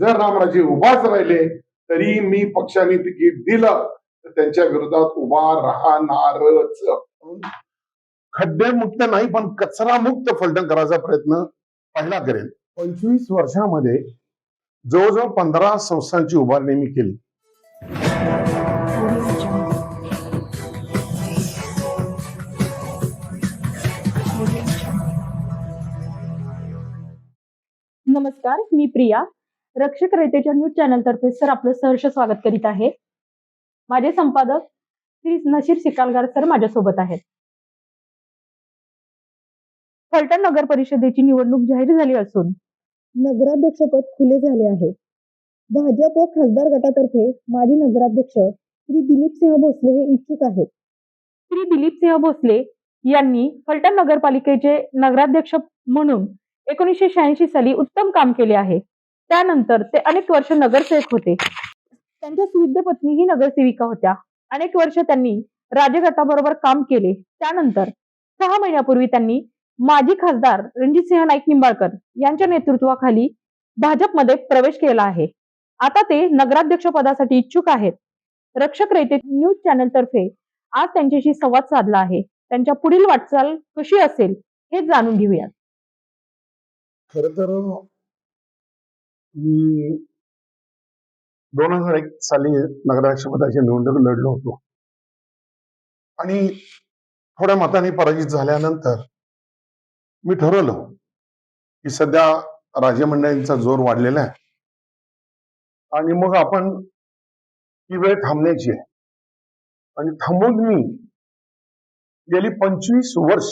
जर रामराजे उभाच राहिले तरी मी पक्षाने तिकीट दिलं तर त्यांच्या विरोधात उभा राहणारच. खड्डेमुक्त नाही पण कचरा मुक्त फलटण करायचा प्रयत्न पहिला करेल. पंचवीस वर्षामध्ये जवळजवळ पंधरा संस्थांची उभारणी मी केली. नमस्कार मी प्रिया. रक्षक रयतेच्या न्यूज चॅनल तर्फे सर आपलं सहर्ष स्वागत करीत आहे. माझे संपादक श्री नशीर शिकालगार सर माझ्यासोबत आहेत. फलटण नगर परिषदेची निवडणूक जाहीर झाली असून नगराध्यक्षपद खुले झाले आहे. भाजप व खासदार गटातर्फे माजी नगराध्यक्ष श्री दिलीप सिंह भोसले हे इच्छुक आहेत. श्री दिलीप सिंह भोसले यांनी फलटण नगरपालिकेचे नगराध्यक्ष म्हणून एकोणीसशे शहाऐंशी साली उत्तम काम केले आहे. त्यानंतर ते अनेक वर्ष नगरसेवक होते. त्यांच्या सुविध पत्नी ही नगरसेविका होत्या. अनेक वर्ष त्यांनी राजगटाबरोबर काम केले. त्यानंतर सहा महिन्यापूर्वी त्यांनी माजी खासदार रणजितसिंह नाईक निंबाळकर यांच्या नेतृत्वाखाली भाजपमध्ये प्रवेश केला आहे. आता ते नगराध्यक्ष पदासाठी इच्छुक आहेत. रक्षक रयते न्यूज चॅनल तर्फे आज त्यांच्याशी संवाद साधला आहे. त्यांच्या पुढील वाटचाल कशी असेल हे जाणून घेऊयात. खर तर मी दोन हजार एक साली नगराध्यक्षपदाची निवडणूक लढलो होतो. आणि थोड्या मताने पराजित झाल्यानंतर मी ठरवलं की सध्या राजमंडळींचा जोर वाढलेला आहे. आणि मग आपण ही वेळ थांबण्याची आहे. आणि थांबून मी गेली पंचवीस वर्ष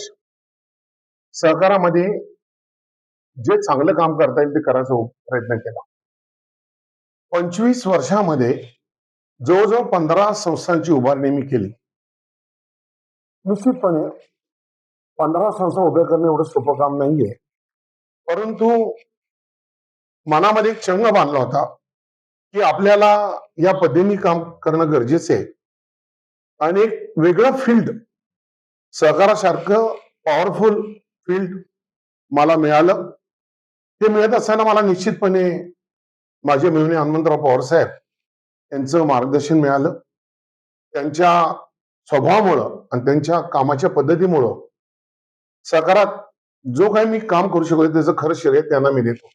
सहकारामध्ये जे चांगलं काम करता येईल ते करायचा प्रयत्न केला. पंचवीस वर्षामध्ये जवळजवळ पंधरा संस्थांची उभारणी मी केली. निश्चितपणे पंधरा संस्था उभ्या करणं एवढं सोपं काम नाहीये. परंतु मनामध्ये एक चंग बांधला होता की आपल्याला या पद्धतीने काम करणं गरजेचं आहे. आणि एक वेगळं फील्ड सहकारासारखं पॉवरफुल फील्ड मला मिळालं. ते मिळत असताना मला निश्चितपणे माझे मिळणे हनुमंतराव पवार साहेब यांचं मार्गदर्शन मिळालं. त्यांच्या स्वभावामुळं आणि त्यांच्या कामाच्या पद्धतीमुळं सकारात जो काही मी काम करू शकलो त्याचं खरं श्रेय त्यांना मी देतो.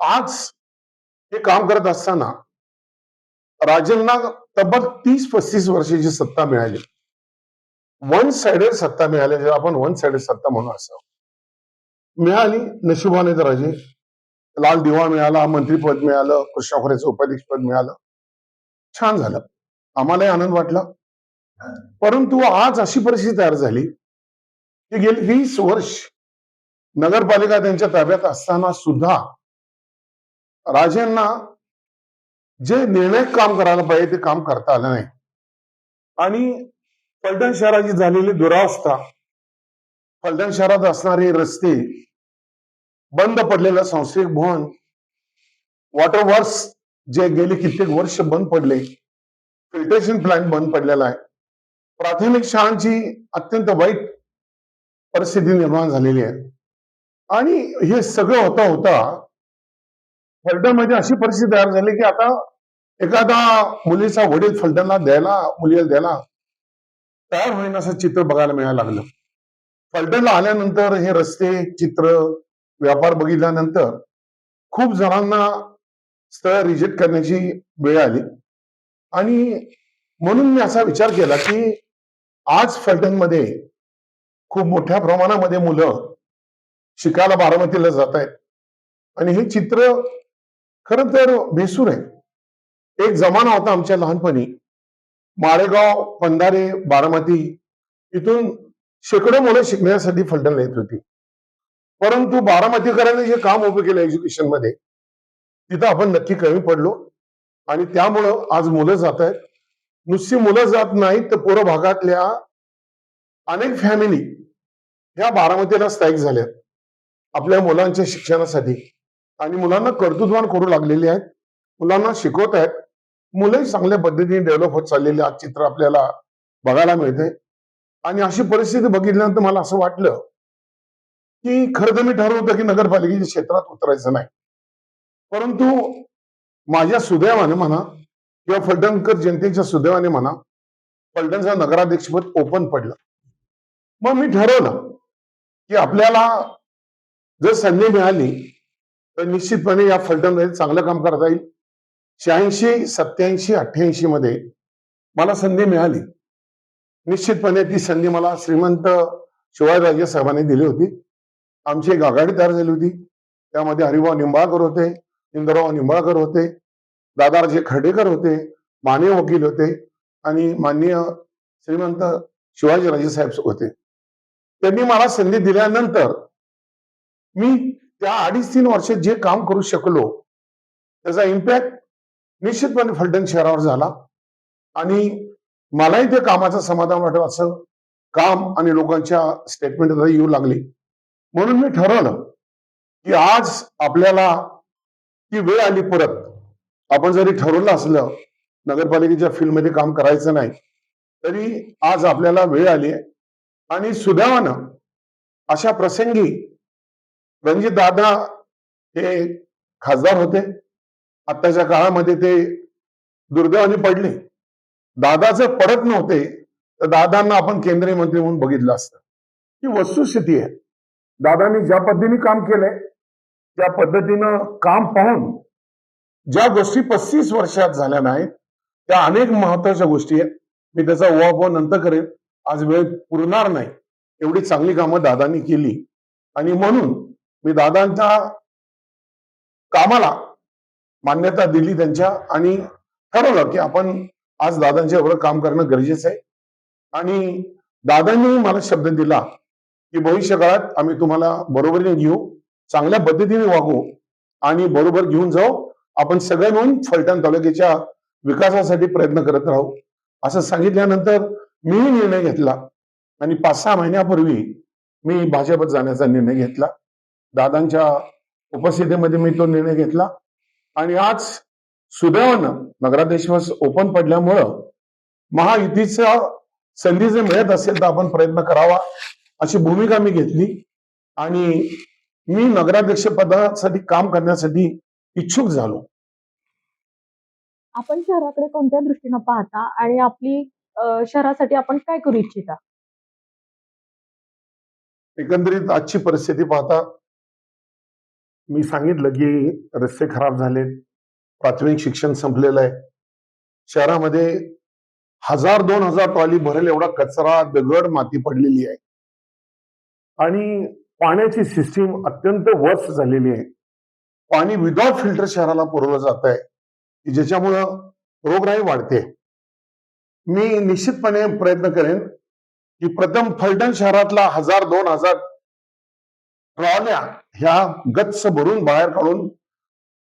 आज हे काम करत असताना राजेंना तब्बल तीस पस्तीस वर्षाची सत्ता मिळाली. वन साइडेड सत्ता मिळाली ज्याला आपण वन साइडेड सत्ता म्हणून असावं मिळाली नशिबाने तर राजे लाल दिवा मिळाला मंत्रीपद मिळालं कृष्णा उपाध्यक्षपद उपाध्यक्ष पद मिळालं. छान झालं. आम्हालाही आनंद वाटला. परंतु आज अशी परिस्थिती तयार झाली की गेली वीस वर्ष नगरपालिका त्यांच्या ताब्यात असताना सुद्धा राजेंना जे निर्णायक काम करायला पाहिजे ते काम करता आलं नाही. आणि पलटण शहराची झालेली दुरावस्था फलटण शहरात असणारे रस्ते बंद पडलेलं सांस्कृतिक भवन वॉटर वर्क्स जे गेले कित्येक वर्ष बंद पडले फिल्ट्रेशन प्लांट बंद पडलेला आहे. प्राथमिक शाळांची अत्यंत वाईट परिस्थिती निर्माण झालेली आहे. आणि हे सगळं होता होता फलटणमध्ये अशी परिस्थिती तयार झाली की आता एखादा मुलीचा वडील फलटणला द्यायला मुलीला द्यायला तयार होईन असं चित्र बघायला मिळायला लागलं. फलटणला आल्यानंतर हे रस्ते चित्र व्यापार बघितल्यानंतर खूप जणांना स्थळ रिजेक्ट करण्याची वेळ आली. आणि म्हणून मी असा विचार केला की आज फलटणमध्ये खूप मोठ्या प्रमाणामध्ये मुलं शिकायला बारामतीला जात आहेत. आणि हे चित्र खर तर बेसूर आहे. एक जमाना होता आमच्या लहानपणी. माळेगाव पंधारे बारामती इथून शेकडो मुलं शिकण्यासाठी फलटणला येत होती. परंतु बारामतीकरांनी जे काम उभं केलं एज्युकेशनमध्ये तिथं आपण नक्की कमी पडलो. आणि त्यामुळं आज मुलं जात आहेत. नुसती मुलं जात नाहीत तर पूर्व भागातल्या अनेक फॅमिली ह्या बारामतीला स्थायिक झाल्यात आपल्या मुलांच्या शिक्षणासाठी. आणि मुलांना कर्तृत्वान करू लागलेले आहेत. मुलांना शिकवत आहेत. मुलंही चांगल्या पद्धतीने डेव्हलप होत चाललेले आज चित्र आपल्याला बघायला मिळते आणि अशी परिस्थिती बघितल्यानंतर मला असं वाटलं की खरं तर मी ठरवलं की नगरपालिकेच्या क्षेत्रात उतरायचं नाही. परंतु माझ्या सुदैवाने म्हणा किंवा फलटणकर जनतेच्या सुदैवाने म्हणा फलटणचं नगराध्यक्षपद ओपन पडलं. मग मी ठरवलं की आपल्याला जर संधी मिळाली तर निश्चितपणे या फलटणमध्ये चांगलं काम करता येईल. शहाऐंशी सत्याऐंशी अठ्ठ्याऐंशी मध्ये मला संधी मिळाली. निश्चितपणे ती संधी मला श्रीमंत शिवाजीराजे साहेबांनी दिली होती. आमची एक आघाडी तयार झाली होती. त्यामध्ये हरिभाऊ निंबाळकर होते इंद्रराव निंबाळकर होते दादाराजे खर्डेकर होते माने वकील होते आणि माननीय श्रीमंत शिवाजीराजे साहेब होते. त्यांनी मला संधी दिल्यानंतर मी त्या अडीच तीन वर्षात जे काम करू शकलो त्याचा इम्पॅक्ट निश्चितपणे फलटण शहरावर झाला आणि मलाही ते कामाचं समाधान वाटत असं काम आणि लोकांच्या स्टेटमेंट येऊ लागली. म्हणून मी ठरवलं की आज आपल्याला ती वेळ आली परत. आपण जरी ठरवलं असलं नगरपालिकेच्या फील्डमध्ये काम करायचं नाही तरी आज आपल्याला वेळ आली आहे. आणि सुदैवानं अशा प्रसंगी रणजित दादा हे खासदार होते. आत्ताच्या काळामध्ये ते दुर्दैवाने पडले. दादा जर पडत नव्हते तर दादांना आपण केंद्रीय मंत्री म्हणून बघितलं असतं. ही वस्तुस्थिती आहे. दादांनी ज्या पद्धतीने काम केलंय त्या पद्धतीनं काम पाहून ज्या गोष्टी पस्तीस वर्षात झाल्या नाहीत त्या अनेक महत्त्वाच्या गोष्टी आहेत. मी त्याचा उहापोह नंतर करेन. आज वेळ पुरणार नाही. एवढी चांगली कामं दादांनी केली. आणि म्हणून मी दादांच्या कामाला मान्यता दिली त्यांच्या आणि ठरवलं की आपण आज दादांच्या एवढं काम करणं गरजेचं आहे. आणि दादांनी मला शब्द दिला की भविष्य काळात आम्ही तुम्हाला बरोबरीने घेऊ चांगल्या पद्धतीने वागू आणि बरोबर घेऊन जाऊ. आपण सगळे मिळून फलटण तालुक्याच्या विकासासाठी प्रयत्न करत राहू. असं सांगितल्यानंतर मीही निर्णय घेतला आणि पाच सहा महिन्यापूर्वी मी भाजपत जाण्याचा निर्णय घेतला. दादांच्या उपस्थितीमध्ये मी तो निर्णय घेतला. आणि आज सुदैवानं नगराध्यक्ष ओपन पडल्यामुळं महायुतीचा संधी जर मिळत असेल तर आपण प्रयत्न करावा अशी भूमिका मी घेतली. आणि मी नगराध्यक्ष पदासाठी काम करण्यासाठी इच्छुक झालो. आपण शहराकडे कोणत्या दृष्टीनं पाहता आणि आपली शहरासाठी आपण काय करू इच्छिता? एकंदरीत आजची परिस्थिती पाहता मी सांगितलं की रस्ते खराब झालेत. प्राथमिक शिक्षण संपलेलं आहे. शहरामध्ये हजार दोन हजार ट्रॉली भरेल एवढा कचरा दगड माती पडलेली आहे. आणि पाण्याची सिस्टीम अत्यंत वर्स्ट झालेली आहे. पाणी विदाउट फिल्टर शहराला पुरवलं जात आहे. की ज्याच्यामुळं रोगराई वाढते. मी निश्चितपणे प्रयत्न करेन की प्रथम फलटण शहरातला हजार दोन हजार ट्रॉल्या ह्या गच्च भरून बाहेर काढून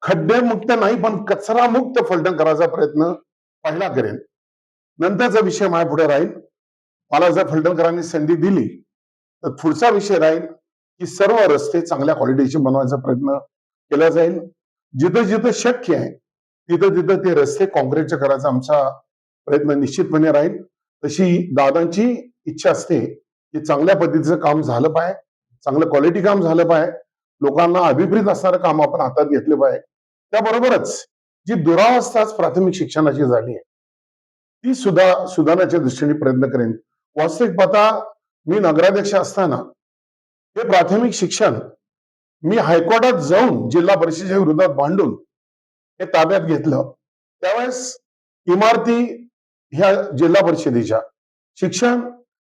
खड्डे मुक्त नाही पण कचरा मुक्त फलटण करायचा प्रयत्न पहिला करेन. नंतरचा विषय माझ्या पुढे राहील. मला जर फलटणकरांनी संधी दिली तर पुढचा विषय राहील की सर्व रस्ते चांगल्या क्वालिटीचे बनवायचा प्रयत्न केला जाईल. जिथं जिथं शक्य आहे तिथं तिथं ते रस्ते कॉन्क्रीटचे करायचा आमचा प्रयत्न निश्चितपणे राहील. तशी दादांची इच्छा असते की चांगल्या पद्धतीचं काम झालं पाहिजे चांगलं क्वालिटी काम झालं पाहिजे लोकांना अभिप्रीत असणारं काम आपण हातात घेतलं पाहिजे. त्याबरोबरच जी दुरावस्थाच प्राथमिक शिक्षणाची झाली आहे ती सुद्धा सुधारण्याच्या दृष्टीने प्रयत्न करेन. वास्तविक पाहता मी नगराध्यक्ष असताना हे प्राथमिक शिक्षण मी हायकोर्टात जाऊन जिल्हा परिषदेच्या विरोधात भांडून हे ताब्यात घेतलं. त्यावेळेस इमारती ह्या जिल्हा परिषदेच्या शिक्षण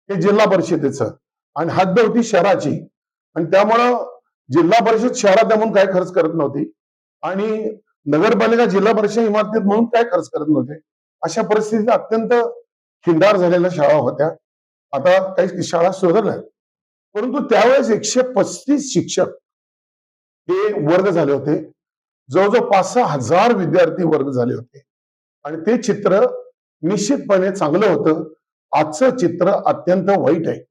हे जिल्हा परिषदेचं आणि हद्द होती शहराची. आणि त्यामुळं जिल्हा परिषद शहरात म्हणून काय खर्च करत नव्हती. आणि नगरपालिका जिल्हा परिषद इमारतीत म्हणून काय खर्च करत नव्हते. अशा परिस्थितीत अत्यंत खिंडार झालेल्या शाळा होत्या. आता काही शाळा सुधारल्या. परंतु त्यावेळेस एकशे पस्तीस शिक्षक हे वर्ग झाले होते. जवळजवळ पाच सहा हजार विद्यार्थी वर्ग झाले होते. आणि ते चित्र निश्चितपणे चांगलं होतं. आजचं चित्र अत्यंत वाईट आहे.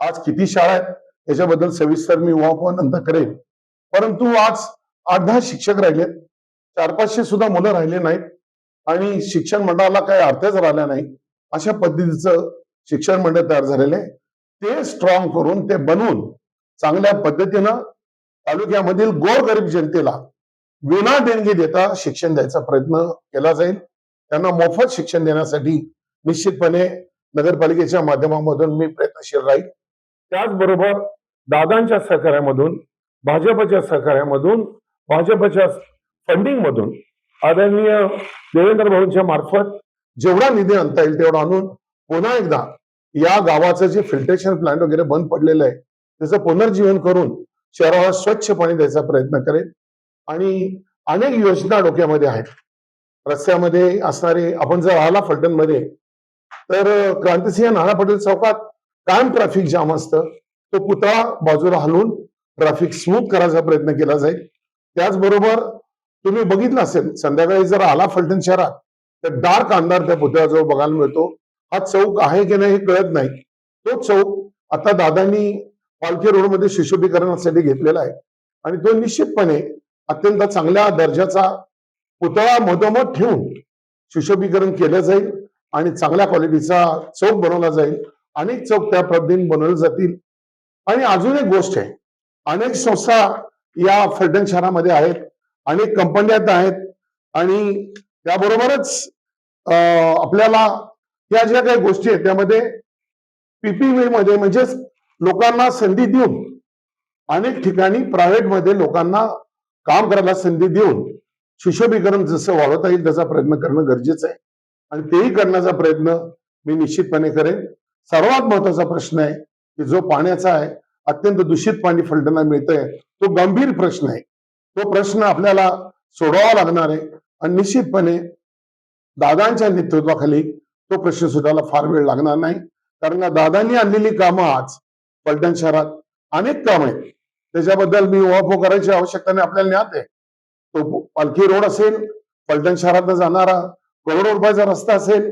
आज किती शाळा आहेत? याच्याबद्दल सविस्तर मी उहापोह नंतर करेन परंतु आज आठ दहा शिक्षक राहिलेत. चार पाचशे सुद्धा मुलं राहिले नाहीत. आणि शिक्षण मंडळाला काही अर्थच राहिला नाही अशा पद्धतीचं शिक्षण मंडळ तयार झालेलं आहे. ते स्ट्रॉंग करून ते बनवून चांगल्या पद्धतीनं तालुक्यामधील गोरगरीब जनतेला विना देणगी देता शिक्षण द्यायचा प्रयत्न केला जाईल. त्यांना मोफत शिक्षण देण्यासाठी निश्चितपणे नगरपालिकेच्या माध्यमामधून मी प्रयत्नशील राहील. त्याचबरोबर दादांच्या सहकार्यामधून भाजपच्या सहकार्यामधून भाजपच्या फंडिंग मधून आदरणीय देवेंद्र भाऊंच्या मार्फत जेवढा निधी आणता येईल तेवढा आणून पुन्हा एकदा या गावाचं जे फिल्ट्रेशन प्लांट वगैरे बंद पडलेलं आहे त्याचं पुनर्जीवन करून शहराला स्वच्छ पाणी द्यायचा प्रयत्न करेल. आणि अनेक योजना डोक्यामध्ये आहेत. रस्त्यामध्ये असणारे आपण जर आला फलटणमध्ये तर क्रांतिसिंह नाना पटेल चौकात कायम ट्रॅफिक जाम असतं. तो पुतळा बाजूला हलवून ट्रॅफिक स्मूथ करायचा प्रयत्न केला जाईल. त्याचबरोबर तुम्ही बघितलं असेल संध्याकाळी जर आला फलटण शहरात तर डार्क अंधार त्या पुतळ्याजवळ बघायला मिळतो. हा चौक आहे की नाही हे कळत नाही. तो चौक आता दादांनी पालखी रोडमध्ये सुशोभीकरणासाठी घेतलेला आहे. आणि तो निश्चितपणे अत्यंत चांगल्या दर्जाचा पुतळा मधोमध ठेवून सुशोभीकरण केलं जाईल आणि चांगल्या क्वालिटीचा चौक बनवला जाईल. अनेक चौक त्या पद्धतीने बनवले जातील. आणि अजून एक गोष्ट आहे. अनेक संस्था या फलटण शहरामध्ये आहेत. अनेक कंपन्यात आहेत. आणि त्याबरोबरच अं, आपल्याला या ज्या काही गोष्टी आहेत त्यामध्ये पीपीव्ही मध्ये म्हणजेच लोकांना संधी देऊन अनेक ठिकाणी प्रायव्हेटमध्ये लोकांना काम करायला संधी देऊन सुशोभीकरण जसं वाढवता येईल त्याचा प्रयत्न करणं गरजेचं आहे. आणि तेही करण्याचा प्रयत्न मी निश्चितपणे करेन. सर्वात महत्त्वाचा प्रश्न आहे की जो पाण्याचा आहे अत्यंत दूषित पाणी फलटणला मिळतंय तो गंभीर प्रश्न आहे. तो प्रश्न आपल्याला सोडवावा लागणार आहे आणि निश्चितपणे दादांच्या नेतृत्वाखाली तो प्रश्न सुटायला फार वेळ लागणार नाही. कारण का दादांनी आणलेली कामं आज पलटण शहरात अनेक कामं आहेत. त्याच्याबद्दल मी ओळखो करायची आवश्यकता नाही आपल्याला ज्ञात आहे. तो पालखी रोड असेल पलटण शहरात जाणारा करोडो रुपयाचा रस्ता असेल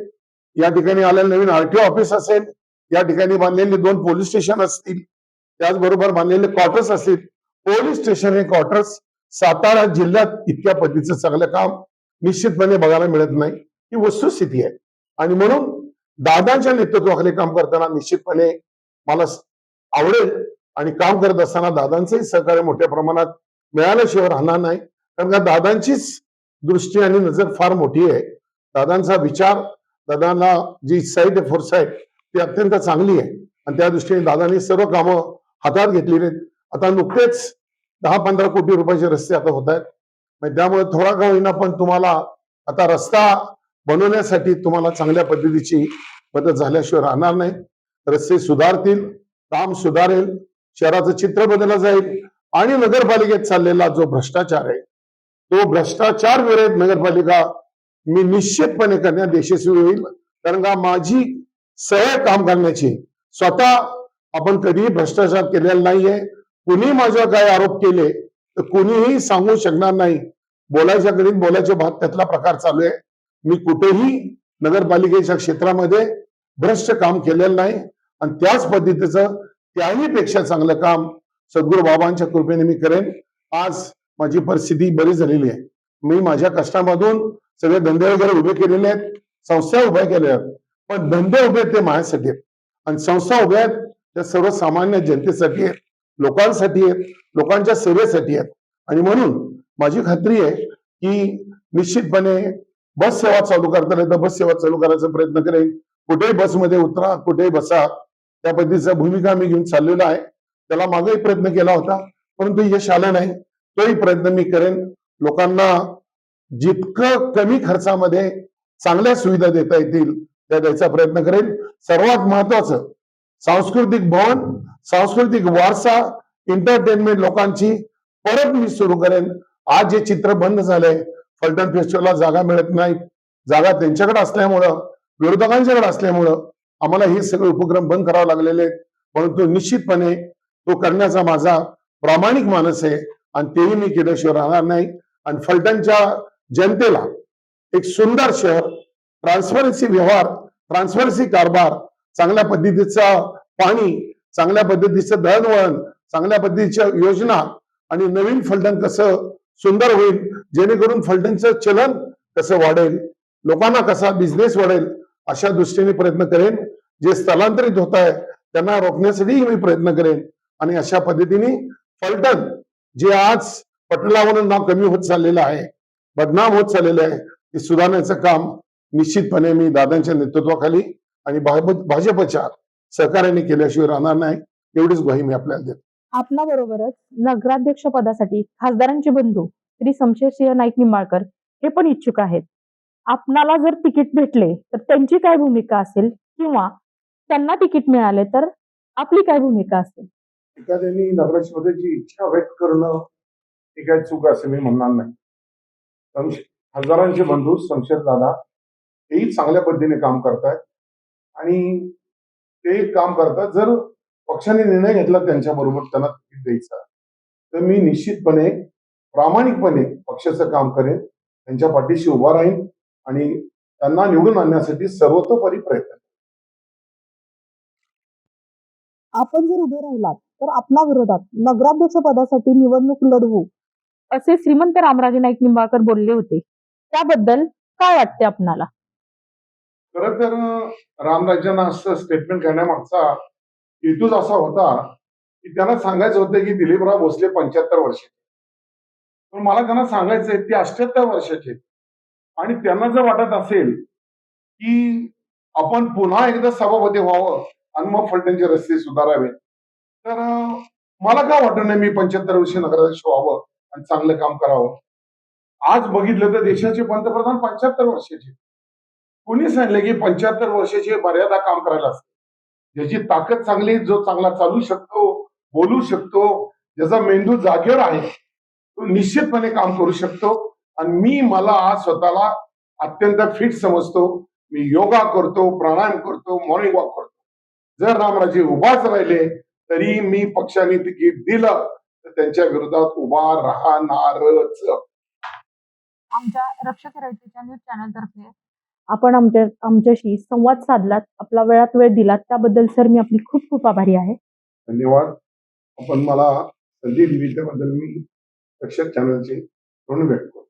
या ठिकाणी आलेलं नवीन आरटीओ ऑफिस असेल या ठिकाणी बांधलेले दोन पोलीस स्टेशन असतील त्याचबरोबर बांधलेले क्वार्टर्स असतील. पोलीस स्टेशन हे क्वार्टर्स सातारा जिल्ह्यात इतक्या पद्धतीचं चांगलं काम निश्चितपणे बघायला मिळत नाही. ही वस्तुस्थिती आहे. आणि म्हणून दादांच्या नेतृत्वाखाली काम करताना निश्चितपणे मला आवडेल आणि काम करत असताना दादांचंही सहकार्य मोठ्या प्रमाणात मिळाल्याशिवाय राहणार नाही. कारण का दादांचीच दृष्टी आणि नजर फार मोठी आहे. दादांचा विचार दादांना जी साईट आहे फोरसाईट ती अत्यंत चांगली आहे. आणि त्या दृष्टीने दादांनी सर्व कामं हातात घेतलेली आहेत. आता नुकतेच दहा पंधरा कोटी रुपयाचे रस्ते आता होत आहेत. त्यामुळे थोडा का होईना पण तुम्हाला आता रस्ता बनवण्यासाठी तुम्हाला चांगल्या पद्धतीची मदत झाल्याशिवाय राहणार नाही. रस्ते सुधारतील काम सुधारेल शहराचं चित्र बदललं जाईल आणि नगरपालिकेत चाललेला जो भ्रष्टाचार आहे तो भ्रष्टाचार विरहित नगरपालिका मी निश्चितपणे करण्यात यशस्वी होईल. कारण का माझी सहज काम करण्याची. स्वतः आपण कधीही भ्रष्टाचार केलेला नाहीये. कुणी माझ्यावर काय आरोप केले तर कुणीही सांगू शकणार नाही. बोलायच्या कधी बोलायचे भाग त्यातला प्रकार चालू आहे. मी कुठेही नगरपालिकेच्या क्षेत्रामध्ये भ्रष्ट काम केलेलं नाही. आणि त्याच पद्धतीचं त्याही पेक्षा चांगलं काम सद्गुरू बाबांच्या कृपेने मी करेन. आज माझी परिस्थिती बरी झालेली आहे. मी माझ्या कष्टामधून सगळे धंदे वगैरे उभे केलेले आहेत. संस्था उभ्या केल्या आहेत. पण धंदे उभे आहेत ते माझ्यासाठी आहेत. आणि संस्था उभ्या आहेत त्या सर्वसामान्य जनतेसाठी आहेत लोकांसाठी आहेत लोकांच्या सेवेसाठी आहेत. आणि म्हणून माझी खात्री आहे की निश्चितपणे बस सेवा चालू करता तर बस सेवा चालू करायचा प्रयत्न करेन. कुठेही बसमध्ये उतरा कुठेही बसा. त्या पद्धतीचा भूमिका मी घेऊन चाललेला आहे. त्याला मागेही प्रयत्न केला होता परंतु यश आलं नाही. तोही प्रयत्न मी करेन. लोकांना जितकं कमी खर्चामध्ये चांगल्या सुविधा देता येतील त्या द्यायचा प्रयत्न करेन. सर्वात महत्वाचं सांस्कृतिक भवन सांस्कृतिक वारसा एंटरटेनमेंट लोकांची परत मी सुरू करेन. आज जे चित्र बंद झालंय. फलटण फेस्टिवलला जागा मिळत नाही. जागा त्यांच्याकडे असल्यामुळं विरोधकांच्याकडे असल्यामुळं आम्हाला हे सगळे उपक्रम बंद करावे लागलेले परंतु निश्चितपणे तो करण्याचा माझा प्रामाणिक मानस आहे. आणि तेही मी केल्याशिवाय राहणार नाही. आणि फलटणच्या जनतेला एक सुंदर शहर ट्रान्सपरन्सी व्यवहार ट्रान्सफरसी कारभार चांगल्या पद्धतीचा पाणी चांगल्या पद्धतीचं दळणवळण चांगल्या पद्धतीच्या योजना आणि नवीन फलटण कसं सुंदर होईल जेणेकरून फलटणचं चलन कसं वाढेल लोकांना कसा बिझनेस वाढेल अशा दृष्टीने प्रयत्न करेन. जे स्थलांतरित होत आहे त्यांना रोखण्यासाठीही मी प्रयत्न करेन आणि अशा पद्धतीने फलटण जे आज पटलावरून नाव कमी होत चाललेलं आहे बदनाम होत चाललेलं आहे ते सुधारण्याचं काम निश्चितपणे मी दादांच्या नेतृत्वाखाली आणि भाजप- भाजपच्या सहकार्याने केल्याशिवाय राहणार नाही एवढीच ग्वाही मी आपल्याला देतो. आपल्या बरोबरच नगराध्यक्ष पदासाठी खासदारांचे बंधू श्री शमशेरसिंह नाईक निंबाळकर हे पण इच्छुक आहेत. आपणाला जर तिकीट भेटले तर त्यांची काय भूमिका असेल? किंवा त्यांना तिकीट मिळाले तर आपली काय भूमिका असेल? एखाद्याने नगराध्यक्षपदाची इच्छा व्यक्त करणं ही काही चूक असे मी म्हणणार नाही. हजारांचे बंधू शमशेर दादा तेही चांगल्या पद्धतीने काम करतायत. आणि ते काम करतात जर पक्षाने निर्णय घेतला त्यांच्या बरोबर त्यांना तिकीट द्यायचा तर मी निश्चितपणे प्रामाणिकपणे पक्षाचं काम करेन त्यांच्या पाठीशी उभा राहीन आणि त्यांना निवडून आणण्यासाठी सर्वतोपरी प्रयत्न आपण जर उभे राहिलात तर आपल्या विरोधात नगराध्यक्ष पदासाठी निवडणूक लढवू असे श्रीमंत रामराजे नाईक निंबाळकर बोलले होते. त्याबद्दल काय वाटते आपणाला? खर तर रामराज्यांना असं स्टेटमेंट करण्यामागचा हेतूच असा होता की त्यांना सांगायचं होतं की दिलीपराव भोसले पंच्याहत्तर वर्षाचे. पण मला त्यांना सांगायचंय ते अष्ट्याहत्तर वर्षाचे. आणि त्यांना जर वाटत असेल की आपण पुन्हा एकदा सभापती व्हावं आणि मग फलटणचे रस्ते सुधारावे तर मला काय वाटत नाही मी पंच्याहत्तर वर्षी नगराध्यक्ष व्हावं आणि चांगलं काम करावं? आज बघितलं तर देशाचे पंतप्रधान पंच्याहत्तर वर्षाचे. कोणी सांगितलं की पंच्याहत्तर वर्षाची मर्यादा काम करायला असते? ज्याची ताकद चांगली जो चांगला चालू शकतो बोलू शकतो ज्याचा मेंदू जागेवर आहे तो निश्चितपणे काम करू शकतो. आणि मी मला आज स्वतःला अत्यंत फिट समजतो. मी योगा करतो प्राणायाम करतो मॉर्निंग वॉक करतो. जर रामराजे उभाच राहिले तरी मी पक्षाने तिकीट दिलं तर त्यांच्या विरोधात उभा राहणारच. आमच्या रक्षक न्यूज चॅनल तर्फे आपण आमच्या आमच्याशी संवाद साधलात आपला वेळात वेळ दिलात त्याबद्दल सर मी आपली खूप खूप आभारी आहे. धन्यवाद. आपण मला संधी दिली त्याबद्दल मी रक्षक चॅनलचे ऋण व्यक्त करतो.